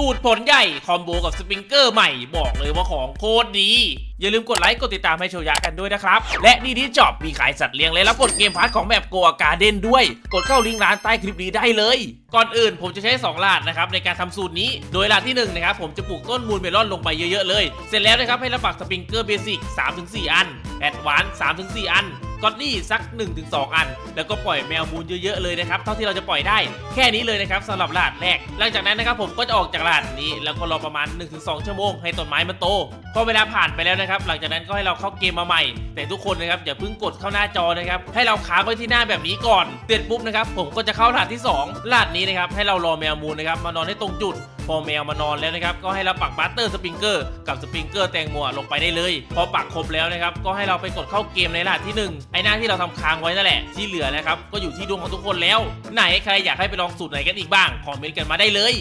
สูตรผลใหญ่ คอมโบกับสปริงเกอร์ใหม่บอกเลยว่าของโคตรดี อย่าลืมกดไลค์ กดติดตามให้โชยะกันด้วยนะครับ และนี่ที่จอบมีขายสัตว์เลี้ยงเลยแล้วกดเกมพาร์ทของแบบโกอาการเด่นด้วย กดเข้าลิงก์ร้านใต้คลิปนี้ได้เลย ก่อนอื่นผมจะใช้2ลาดนะครับในการทำสูตรนี้ โดยลาดที่1นนะครับผมจะปลูกต้นมูลเมลอนลงไปเยอะๆเลย เสร็จแล้วนะครับให้เราปักสปริงเกอร์เบสิก3-4 อันแอดวานซ์3-4 อัน ก็อดนี่สัก 1-2 อัน แล้วก็ปล่อยแมวมูลเยอะๆเลยนะครับเท่าที่เราจะปล่อยได้แค่นี้เลยนะครับสำหรับลาดแรก หลังจากนั้นนะครับผมก็จะออกจากลาดนี้แล้วก็รอประมาณ 1-2 ชั่วโมงให้ต้นไม้มันโตพอเวลาผ่านไปแล้วนะครับหลังจากนั้นก็ให้เราเข้าเกมมาใหม่ แต่ทุกคนนะครับอย่าเพิ่งกดเข้าหน้าจอนะครับให้เราค้างไว้ที่หน้าแบบนี้ก่อนเสร็จปุ๊บนะครับผมก็จะเข้าลาดที่สองลาดนี้นะครับให้เรารอแมวมูลนะครับมานอนให้ตรงจุด อแมวมานอนแล้วนะครับก็ให้เราปักบัตเตอร์สปริงเกอร์กับสปริงเกอร์แตงโมลงไปได้เลย พอปักครบแล้วนะครับก็ให้เราไปกดเข้าเกมในรหัสที่ 1 ไอ้หน้าที่เราทำค้างไว้นั่นแหละที่เหลือนะครับก็อยู่ที่ดวงของทุกคนแล้ว ไหนใครอยากให้ไปลองสูตรไหนกันอีกบ้างคอมเมนต์กันมาได้เลย